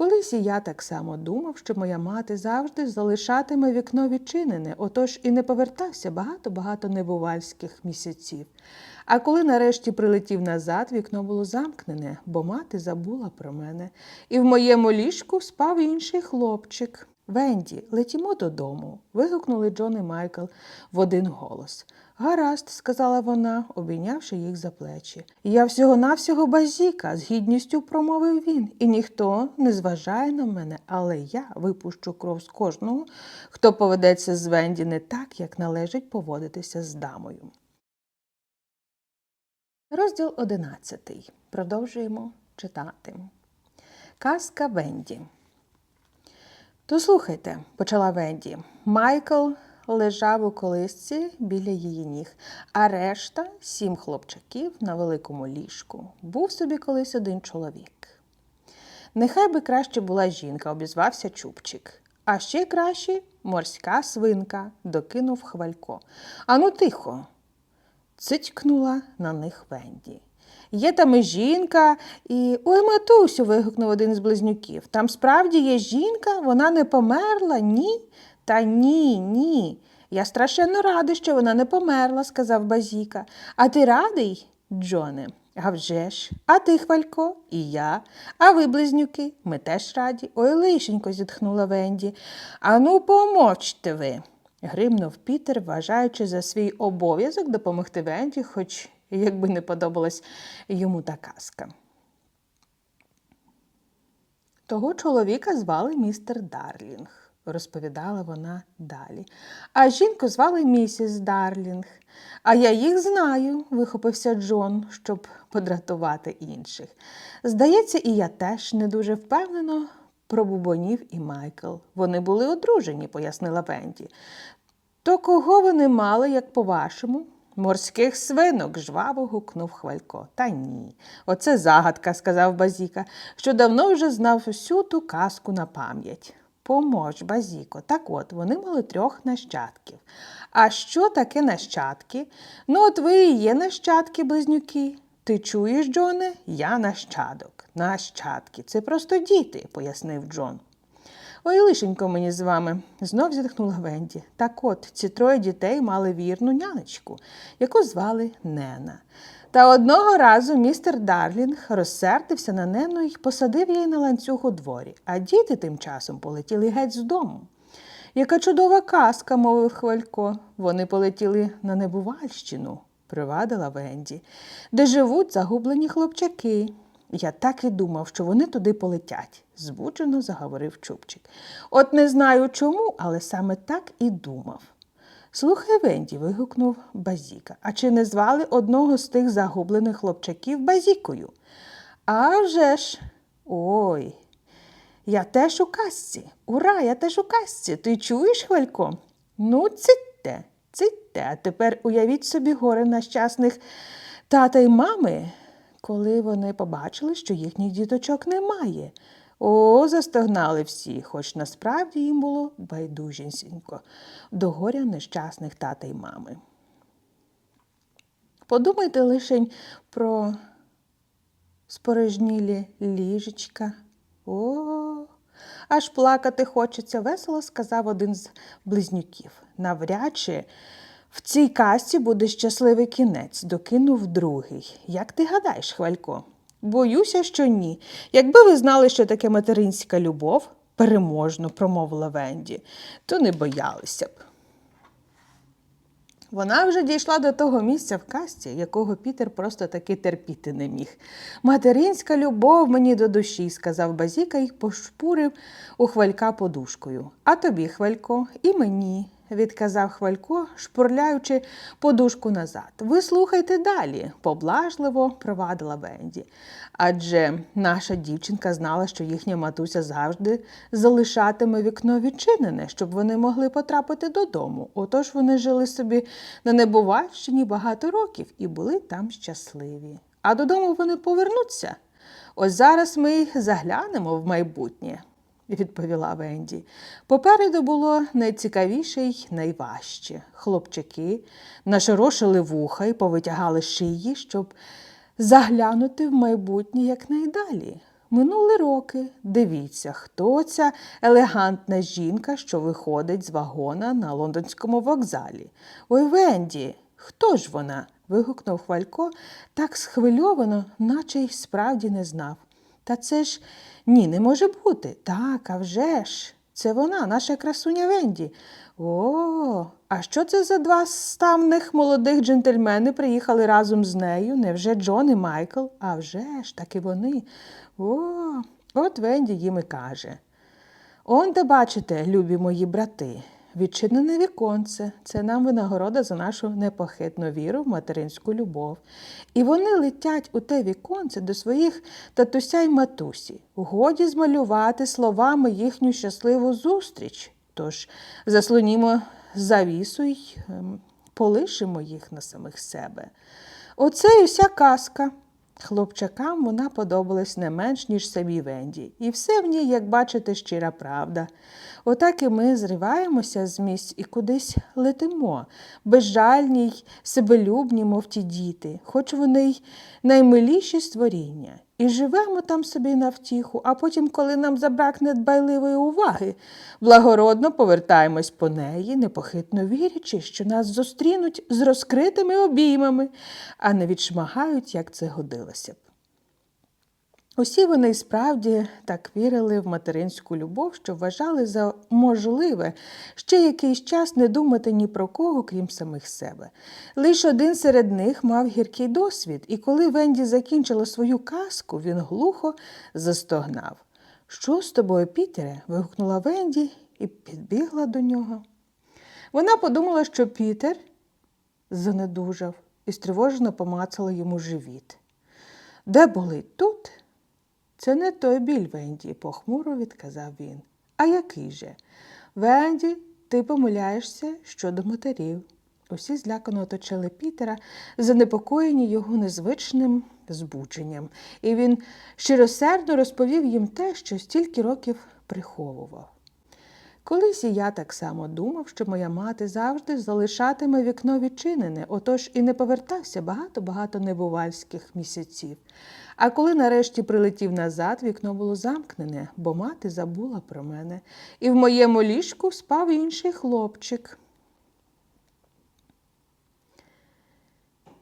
Колись і я так само думав, що моя мати завжди залишатиме вікно відчинене, отож і не повертався багато-багато небувальських місяців. А коли нарешті прилетів назад, вікно було замкнене, бо мати забула про мене. І в моєму ліжку спав інший хлопчик. Венді, летімо додому. вигукнули Джон і Майкл в один голос. Гаразд, сказала вона, обійнявши їх за плечі. Я всього-навсього базіка, з гідністю промовив він, і ніхто не зважає на мене, але я випущу кров з кожного, хто поведеться з Венді не так, як належить поводитися з дамою. Розділ одинадцятий. Продовжуємо читати. Казка Венді. То слухайте, почала Венді. Майкл лежав у колисці біля її ніг, а решта сім хлопчаків на великому ліжку. Був собі колись один чоловік. Нехай би краще була жінка, обізвався Чубчик. А ще краще морська свинка, докинув хвалько. Ану тихо. Цитькнула на них Венді. Є там і жінка, і. Ой, матусю. вигукнув один з близнюків. Там справді є жінка, вона не померла, ні? Та ні, ні. Я страшенно радий, що вона не померла, сказав Базіка. А ти радий, Джоне? А вже ж, а ти, Хвалько, і я. А ви, близнюки, ми теж раді. Ой, лишенько, зітхнула Венді. Ану, помовчте ви. Гримнув Пітер, вважаючи за свій обов'язок допомогти Венді, хоч якби не подобалась йому та казка. Того чоловіка звали містер Дарлінг, розповідала вона далі. А жінку звали місіс Дарлінг. А я їх знаю, вихопився Джон, щоб подратувати інших. Здається, і я теж не дуже впевнено пробубонів і Майкл. Вони були одружені, пояснила Венді. То кого вони мали, як по-вашому? Морських свинок, жваво гукнув Хвалько. Та ні. Оце загадка, сказав Базіка, що давно вже знав усю ту казку на пам'ять. Помож, Базіко. Так от, вони мали трьох нащадків. А що таке нащадки? Ну, от ви і є нащадки, близнюки. Ти чуєш, Джоне? Я нащадок. Нащадки. Це просто діти, пояснив Джон. Ой, лишенько мені з вами, знов зітхнула Венді. Так от, ці троє дітей мали вірну нянечку, яку звали Нена. Та одного разу містер Дарлінг розсердився на Нену і посадив її на ланцюг у дворі, а діти тим часом полетіли геть з дому. Яка чудова казка, мовив Хвалько. Вони полетіли на Небувальщину, привадила Венді, де живуть загублені хлопчаки. Я так і думав, що вони туди полетять, збуджено заговорив Чубчик. От не знаю чому, але саме так і думав. Слухай, Венді, вигукнув Базіка. А чи не звали одного з тих загублених хлопчаків Базікою? «А вже ж! Ой. Я теж у казці. Ура, я теж у казці. Ти чуєш, Хвалько? Ну, цитте, цитте. А тепер уявіть собі горе нещасних тата й мами, коли вони побачили, що їхніх діточок немає. О, застогнали всі, хоч насправді їм було байдужінсінько до горя нещасних тата й мами. Подумайте лишень про спорожнілі ліжечка. О, аж плакати хочеться, весело сказав один з близнюків. Навряд чи в цій казці буде щасливий кінець, докинув другий. Як ти гадаєш, Хвалько? Боюся, що ні. Якби ви знали, що таке материнська любов, переможно промовила Венді, то не боялися б. Вона вже дійшла до того місця в касті, якого Пітер просто таки терпіти не міг. Материнська любов мені до душі, сказав Базіка і пошпурив у хвалька подушкою. А тобі, хвалько, і мені, відказав хвалько, шпурляючи подушку назад. Ви слухайте далі, поблажливо провадила Венді. Адже наша дівчинка знала, що їхня матуся завжди залишатиме вікно відчинене, щоб вони могли потрапити додому. Отож вони жили собі на Небувальщині багато років і були там щасливі. А додому вони повернуться. Ось зараз ми заглянемо в майбутнє відповіла Венді. Попереду було найцікавіше й найважче. Хлопчики нашорошили вуха і повитягали шиї, щоб заглянути в майбутнє якнайдалі. Минули роки. Дивіться, хто ця елегантна жінка, що виходить з вагона на лондонському вокзалі. Ой, Венді, хто ж вона? вигукнув Хвалько так схвильовано, наче й справді не знав. Та це ж ні, не може бути. Так, а вже ж. Це вона, наша красуня Венді. О, а що це за два ставних молодих джентльмени приїхали разом з нею? Невже Джон і Майкл? А вже ж, так і вони. О, от Венді їм і каже. Он де бачите, любі мої брати, відчинене віконце. Це нам винагорода за нашу непохитну віру в материнську любов. І вони летять у те віконце до своїх татуся й матусі. Годі змалювати словами їхню щасливу зустріч. Тож заслонімо завісу й ем, полишимо їх на самих себе. Оце і вся казка. Хлопчакам вона подобалась не менш, ніж самій Венді, і все в ній, як бачите, щира правда. Отак і ми зриваємося з місць і кудись летимо, безжальні й себелюбні, мов ті діти, хоч вони й наймиліші створіння. І живемо там собі на втіху, а потім, коли нам забракне дбайливої уваги, благородно повертаємось по неї, непохитно вірячи, що нас зустрінуть з розкритими обіймами, а не відшмагають, як це годилося б. Усі вони справді так вірили в материнську любов, що вважали за можливе ще якийсь час не думати ні про кого, крім самих себе. Лиш один серед них мав гіркий досвід, і коли Венді закінчила свою казку, він глухо застогнав. Що з тобою, Пітере? вигукнула Венді і підбігла до нього. Вона подумала, що Пітер занедужав і стривожено помацала йому живіт. Де болить тут? Це не той біль, Венді, похмуро відказав він. А який же? Венді, ти помиляєшся щодо матерів. Усі злякано оточили Пітера, занепокоєні його незвичним збудженням, і він щиросердно розповів їм те, що стільки років приховував. Колись і я так само думав, що моя мати завжди залишатиме вікно відчинене, отож і не повертався багато-багато небувальських місяців. А коли нарешті прилетів назад, вікно було замкнене, бо мати забула про мене, і в моєму ліжку спав інший хлопчик.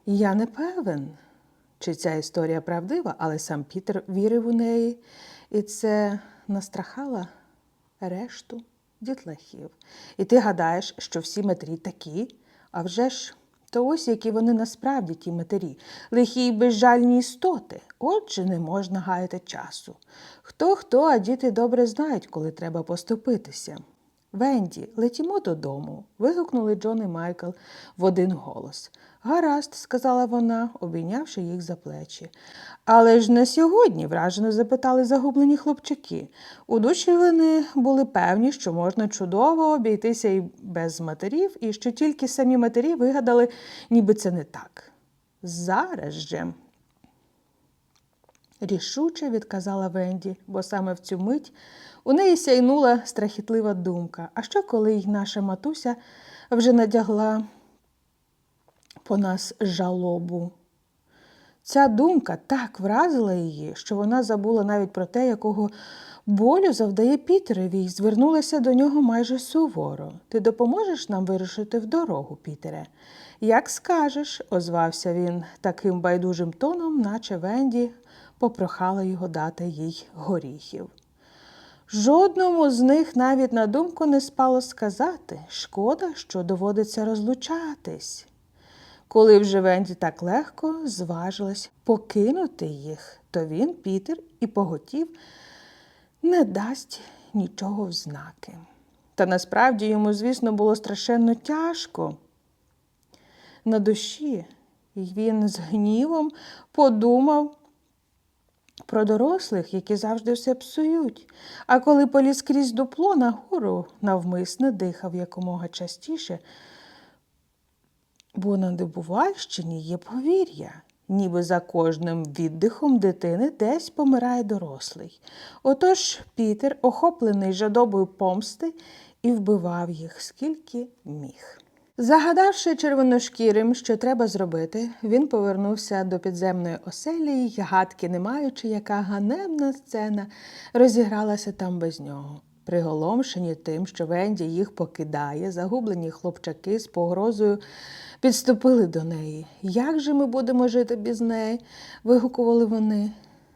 Я не певен, чи ця історія правдива, але сам Пітер вірив у неї, і це настрахало решту дітлахів. І ти гадаєш, що всі матері такі, а вже ж то ось які вони насправді ті матері, лихі й безжальні істоти. Отже, не можна гаяти часу. Хто хто, а діти добре знають, коли треба поступитися. Венді, летімо додому. вигукнули Джон і Майкл в один голос. Гаразд, сказала вона, обійнявши їх за плечі. Але ж не сьогодні, вражено запитали загублені хлопчаки. У душі вони були певні, що можна чудово обійтися і без матерів, і що тільки самі матері вигадали, ніби це не так. Зараз же. Рішуче відказала Венді, бо саме в цю мить у неї сяйнула страхітлива думка. А що, коли й наша матуся вже надягла по нас жалобу? Ця думка так вразила її, що вона забула навіть про те, якого болю завдає Пітерові, і звернулася до нього майже суворо. Ти допоможеш нам вирушити в дорогу, Пітере? Як скажеш, озвався він таким байдужим тоном, наче Венді попрохала його дати їй горіхів. Жодному з них навіть на думку не спало сказати шкода, що доводиться розлучатись. Коли вже Венді так легко зважилась покинути їх, то він, Пітер, і поготів не дасть нічого в знаки. Та насправді йому, звісно, було страшенно тяжко на душі, і він з гнівом подумав про дорослих, які завжди все псують. А коли поліз крізь дупло нагору, навмисне дихав якомога частіше, бо на Дебувальщині є повір'я, ніби за кожним віддихом дитини десь помирає дорослий. Отож Пітер, охоплений жадобою помсти, і вбивав їх скільки міг. Загадавши червоношкірим, що треба зробити, він повернувся до підземної оселі й гадки не маючи, яка ганебна сцена розігралася там без нього. Приголомшені тим, що Венді їх покидає, загублені хлопчаки з погрозою підступили до неї. Як же ми будемо жити без неї? вигукували вони.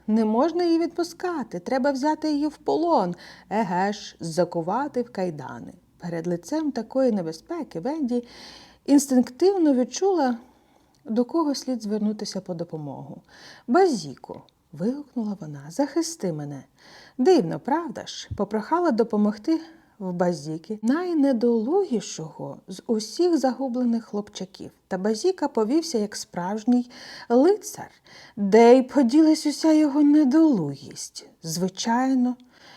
Не можна її відпускати, треба взяти її в полон, еге ж, закувати в кайдани. Перед лицем такої небезпеки Венді інстинктивно відчула, до кого слід звернутися по допомогу. Базіку, вигукнула вона, захисти мене. Дивно, правда ж, попрохала допомогти в базіки найнедолугішого з усіх загублених хлопчаків. Та базіка повівся як справжній лицар, де й поділась уся його недолугість. Звичайно,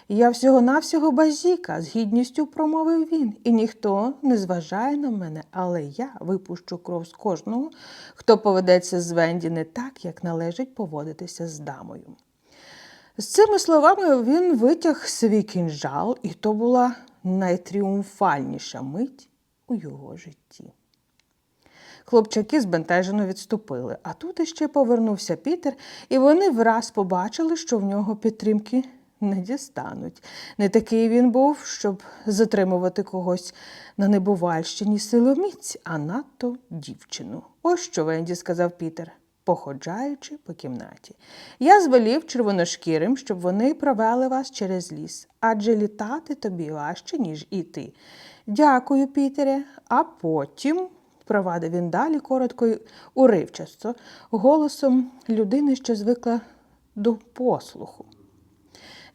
я всього-навсього базіка, з гідністю промовив він, і ніхто не зважає на мене, але я випущу кров з кожного, хто поведеться з Венді не так, як належить поводитися з дамою. З цими словами він витяг свій кінжал, і то була найтріумфальніша мить у його житті. Хлопчаки збентежено відступили, а тут іще повернувся Пітер, і вони враз побачили, що в нього підтримки не дістануть. Не такий він був, щоб затримувати когось на небувальщині силоміць, а надто дівчину. Ось що Венді сказав Пітер, походжаючи по кімнаті. Я звелів червоношкірим, щоб вони провели вас через ліс, адже літати тобі важче, ніж іти. Дякую, Пітере, а потім. Провадив він далі коротко й уривчасто, голосом людини, що звикла до послуху.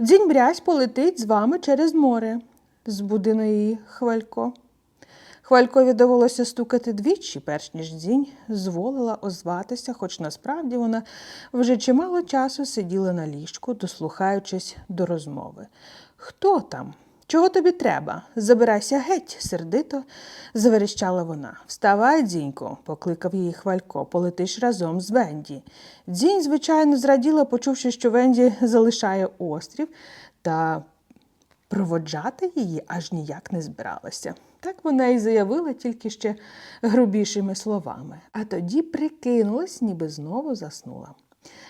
Дзінь брязь полетить з вами через море, збудино її хвалько. Хвалькові довелося стукати двічі, перш ніж дзінь зволила озватися, хоч насправді вона вже чимало часу сиділа на ліжку, дослухаючись до розмови. Хто там? Чого тобі треба? Забирайся геть, сердито заверещала вона. Вставай, дзінько, покликав її хвалько, полетиш разом з Венді. Дзінь, звичайно, зраділа, почувши, що Венді залишає острів, та проводжати її аж ніяк не збиралася. Так вона і заявила тільки ще грубішими словами, а тоді прикинулась, ніби знову заснула.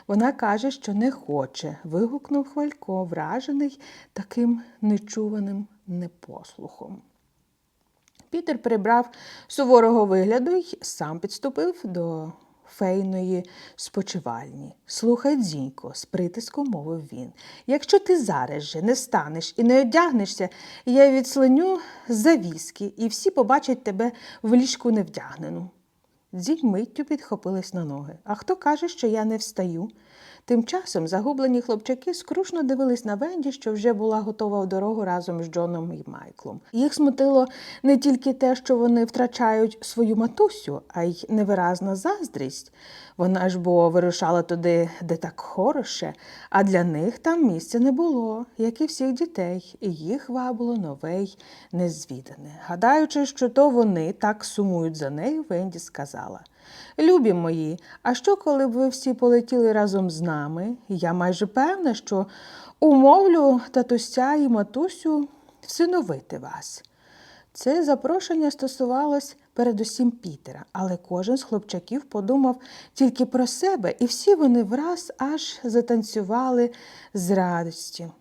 Вона каже, що не хоче, вигукнув Хвалько, вражений таким нечуваним непослухом. Пітер прибрав суворого вигляду й сам підступив до фейної спочивальні. Слухай, дзінько, з притиском мовив він. Якщо ти зараз же не станеш і не одягнешся, я відслоню завіски, і всі побачать тебе в ліжку невдягнену. Дзінь миттю підхопилась на ноги. А хто каже, що я не встаю? Тим часом загублені хлопчаки скрушно дивились на Венді, що вже була готова в дорогу разом з Джоном і Майклом. Їх смутило не тільки те, що вони втрачають свою матусю, а й невиразна заздрість. Вона ж бо вирушала туди, де так хороше, а для них там місця не було, як і всіх дітей, і їх вабило нове й незвідане. Гадаючи, що то вони так сумують за нею, Венді сказала. Любі мої, а що, коли б ви всі полетіли разом з нами? Я майже певна, що умовлю татуся і матусю всиновити вас. Це запрошення стосувалось передусім Пітера, але кожен з хлопчаків подумав тільки про себе, і всі вони враз аж затанцювали з радістю.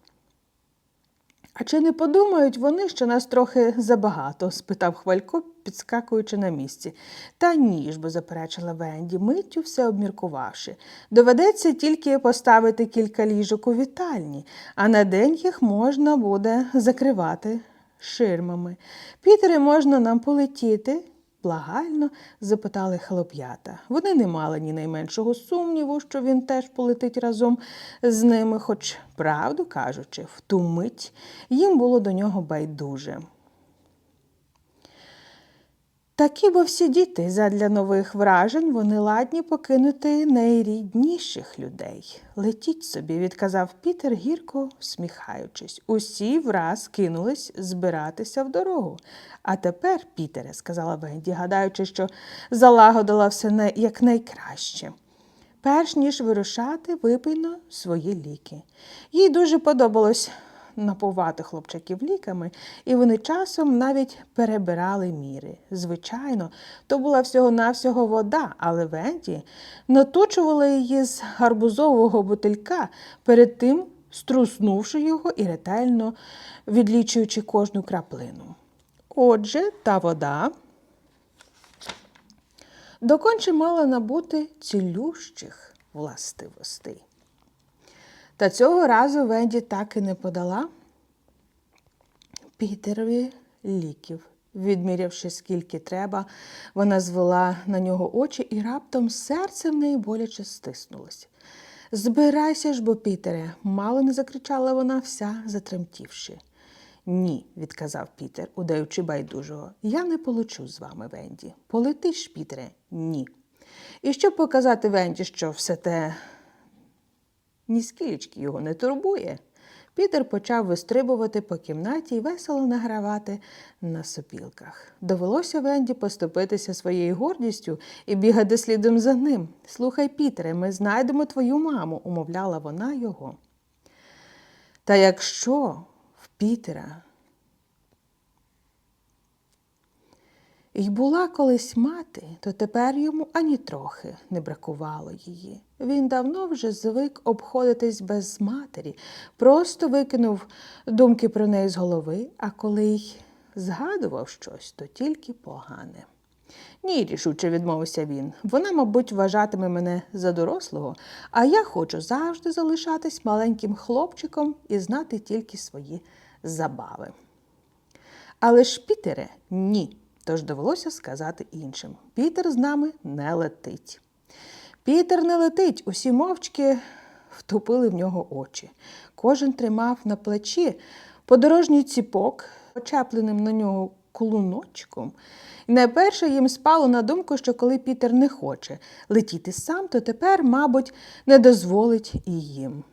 А чи не подумають вони, що нас трохи забагато? спитав Хвалько, підскакуючи на місці. Та ні ж, бо заперечила Венді, миттю все обміркувавши. Доведеться тільки поставити кілька ліжок у вітальні, а на день їх можна буде закривати ширмами. Пітери можна нам полетіти? Благально запитали хлоп'ята. Вони не мали ні найменшого сумніву, що він теж полетить разом з ними, хоч, правду кажучи, в ту мить їм було до нього байдуже. Такі бо всі діти задля нових вражень вони ладні покинути найрідніших людей. Летіть собі, відказав Пітер, гірко всміхаючись. Усі враз кинулись збиратися в дорогу. А тепер, Пітере, сказала Венді, гадаючи, що залагодила все якнайкраще. Перш ніж вирушати, випийно свої ліки. Їй дуже подобалось напувати хлопчаків ліками, і вони часом навіть перебирали міри. Звичайно, то була всього-навсього вода, але Венді наточувала її з гарбузового бутилька, перед тим струснувши його і ретельно відлічуючи кожну краплину. Отже, та вода доконче мала набути цілющих властивостей. Та цього разу Венді так і не подала Пітерові ліків. Відмірявши, скільки треба, вона звела на нього очі і раптом серце в неї боляче стиснулося. Збирайся ж, бо, Пітере, мало не закричала вона вся, затремтівши. Ні, відказав Пітер, удаючи байдужого. Я не полечу з вами, Венді. Полетиш, Пітере? Ні. І щоб показати Венді, що все те ні скілечки його не турбує, Пітер почав вистрибувати по кімнаті і весело награвати на сопілках. Довелося Венді поступитися своєю гордістю і бігати слідом за ним. Слухай, Пітере, ми знайдемо твою маму, умовляла вона його. Та якщо в Пітера й була колись мати, то тепер йому ані трохи не бракувало її. Він давно вже звик обходитись без матері, просто викинув думки про неї з голови, а коли й згадував щось, то тільки погане. Ні, рішуче відмовився він. Вона, мабуть, вважатиме мене за дорослого, а я хочу завжди залишатись маленьким хлопчиком і знати тільки свої забави. Але ж Пітере ні. Тож довелося сказати іншим. Пітер з нами не летить. Пітер не летить, усі мовчки втупили в нього очі. Кожен тримав на плечі подорожній ціпок, почепленим на нього клуночком. І найперше їм спало на думку, що коли Пітер не хоче летіти сам, то тепер, мабуть, не дозволить і їм.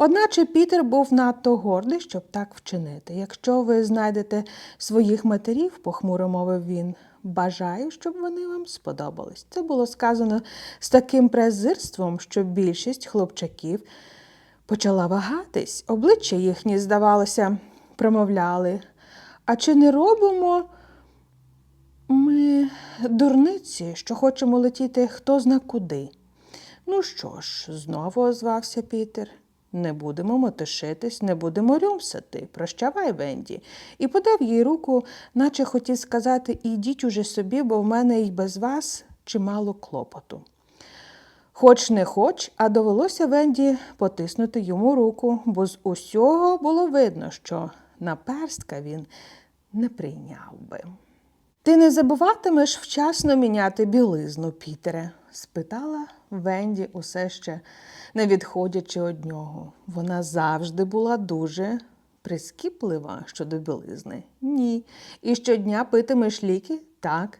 Одначе Пітер був надто гордий, щоб так вчинити. Якщо ви знайдете своїх матерів, похмуро мовив він, бажаю, щоб вони вам сподобались. Це було сказано з таким презирством, що більшість хлопчаків почала вагатись. Обличчя їхні, здавалося, промовляли. А чи не робимо ми дурниці, що хочемо летіти хто зна куди? Ну що ж, знову озвався Пітер. Не будемо мотишитись, не будемо рюмсати. Прощавай, Венді. І подав їй руку, наче хотів сказати ідіть уже собі, бо в мене й без вас чимало клопоту. Хоч не хоч, а довелося Венді потиснути йому руку, бо з усього було видно, що наперстка він не прийняв би. Ти не забуватимеш вчасно міняти білизну, Пітере? Спитала Венді, усе ще не відходячи від нього. Вона завжди була дуже прискіплива щодо білизни. Ні. І щодня питимеш ліки? Так.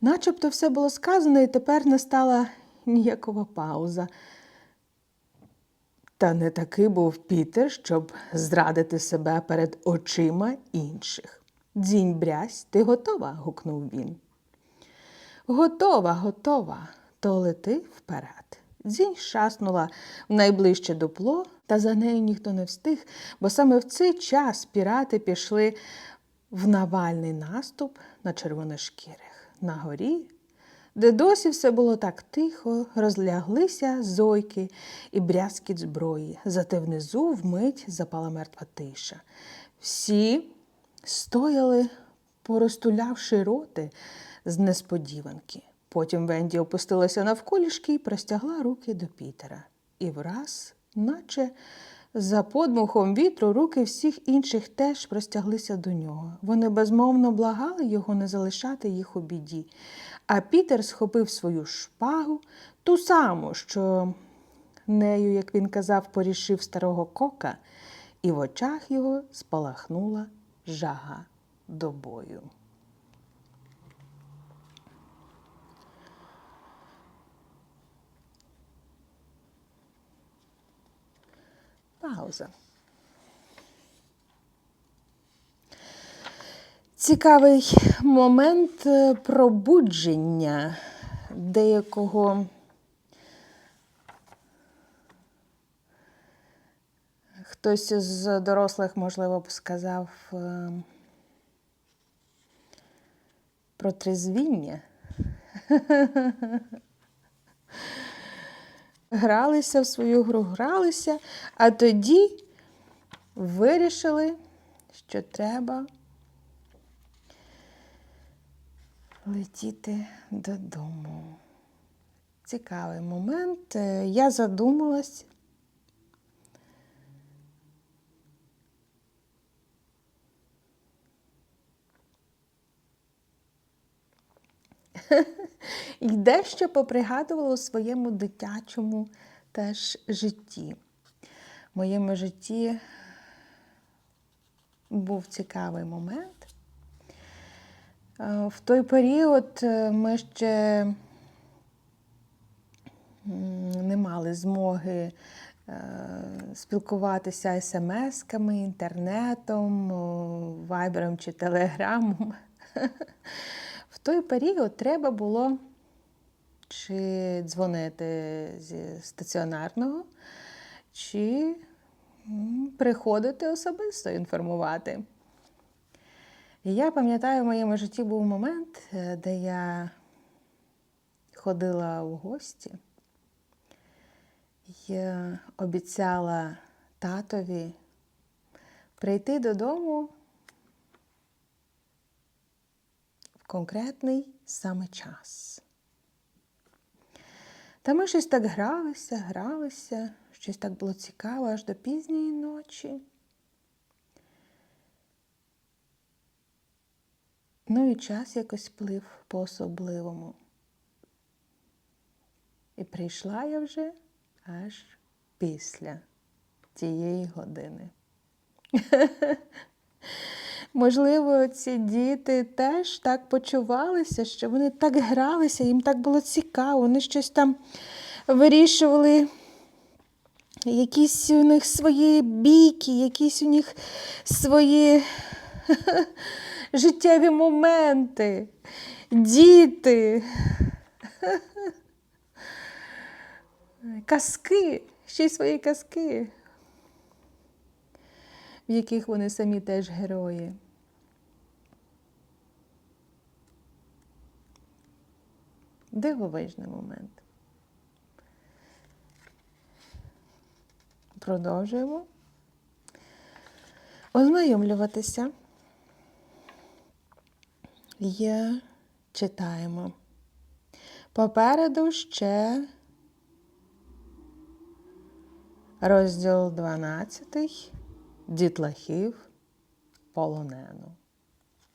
Начебто все було сказано, і тепер настала ніякова пауза. Та не такий був Пітер, щоб зрадити себе перед очима інших. Дзінь брязь, ти готова? гукнув він. Готова, готова, то лети вперед. Дзінь шаснула в найближче дупло, та за нею ніхто не встиг, бо саме в цей час пірати пішли в навальний наступ на червоношкірих. На горі, де досі все було так тихо, розляглися зойки і брязкіт зброї, зате внизу вмить запала мертва тиша. Всі стояли, поростулявши роти з несподіванки. Потім Венді опустилася навколішки і простягла руки до Пітера. І враз, наче за подмухом вітру, руки всіх інших теж простяглися до нього. Вони безмовно благали його не залишати їх у біді. А Пітер схопив свою шпагу, ту саму, що нею, як він казав, порішив старого кока, і в очах його спалахнула жага до бою. Пауза. Цікавий момент е, пробудження деякого Хтось з дорослих, можливо, б сказав е, про трезвіння. Гралися в свою гру, гралися, а тоді вирішили, що треба летіти додому. Цікавий момент. Е, Я задумалась. І дещо попригадувала у своєму дитячому теж житті. В моєму житті був цікавий момент. Е, В той період е, ми ще не мали змоги е, спілкуватися смс-ками, інтернетом, вайбером чи телеграмом. Той період треба було чи дзвонити зі стаціонарного, чи приходити особисто інформувати. І я пам'ятаю, в моєму житті був момент, е, де я ходила в гості і обіцяла татові прийти додому в конкретний саме час. Та ми щось так гралися, гралися, щось так було цікаво аж до пізньої ночі. Ну і час якось плив по-особливому. І прийшла я вже аж після тієї години. Можливо, ці діти теж так почувалися, що вони так гралися, їм так було цікаво, вони щось там вирішували, якісь у них свої бійки, якісь у них свої життєві моменти, діти, казки, ще й свої казки, в яких вони самі теж герої. Дивовижний момент. Продовжуємо ознайомлюватися. Є, читаємо. Попереду ще розділ 12 дітлахів полонену.